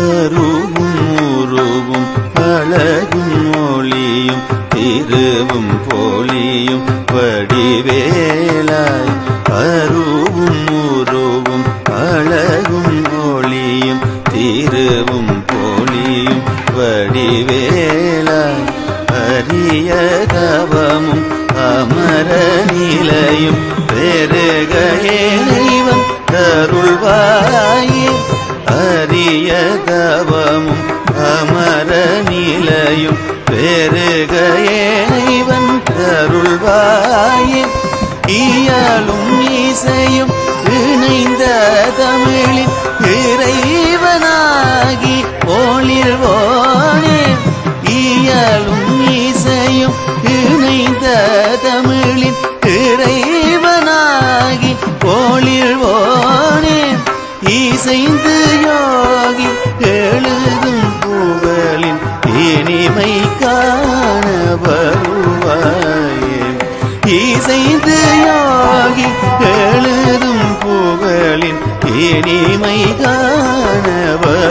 கருவும் உருவும் அழகும் மொழியும் திருவும் போலியும் வடிவேலாய். அருவும் உருவும் அழகும் மொழியும் திருவும் போலியும் வடிவேலாய். அரிய தவமும் அமர நிலையும் பெருகையே தவமும் அமர நிலையும் பெருக இறைவன் தருள்வாயே இயலும் இசையும் இணைந்த தமிழில் இறைவனாகி ஒளிர்வோனே இயலும் இசைந்து யோகி எழுதும் புகழின் இனிமை காண வருவாயே. இசைந்து யோகி எழுதும் புகழின் இனிமை காண வருவாய்